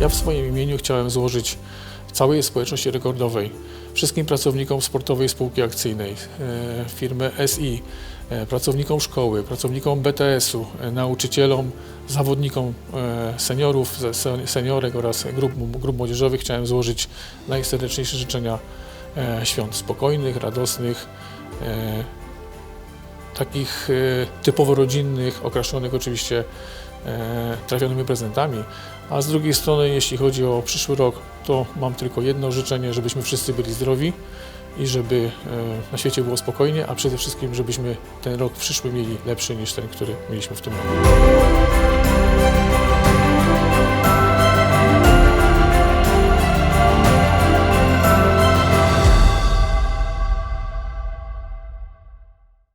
Ja w swoim imieniu chciałem złożyć całej społeczności rekordowej, wszystkim pracownikom sportowej spółki akcyjnej, e, firmy SI, e, pracownikom szkoły, pracownikom BTS-u, e, nauczycielom, zawodnikom seniorów, seniorek oraz grup, grup młodzieżowych chciałem złożyć najserdeczniejsze życzenia świąt spokojnych, radosnych, takich typowo rodzinnych, okraszonych oczywiście trafionymi prezentami. A z drugiej strony, jeśli chodzi o przyszły rok, to mam tylko jedno życzenie, żebyśmy wszyscy byli zdrowi i żeby e, na świecie było spokojnie, a przede wszystkim, żebyśmy ten rok przyszły mieli lepszy niż ten, który mieliśmy w tym roku.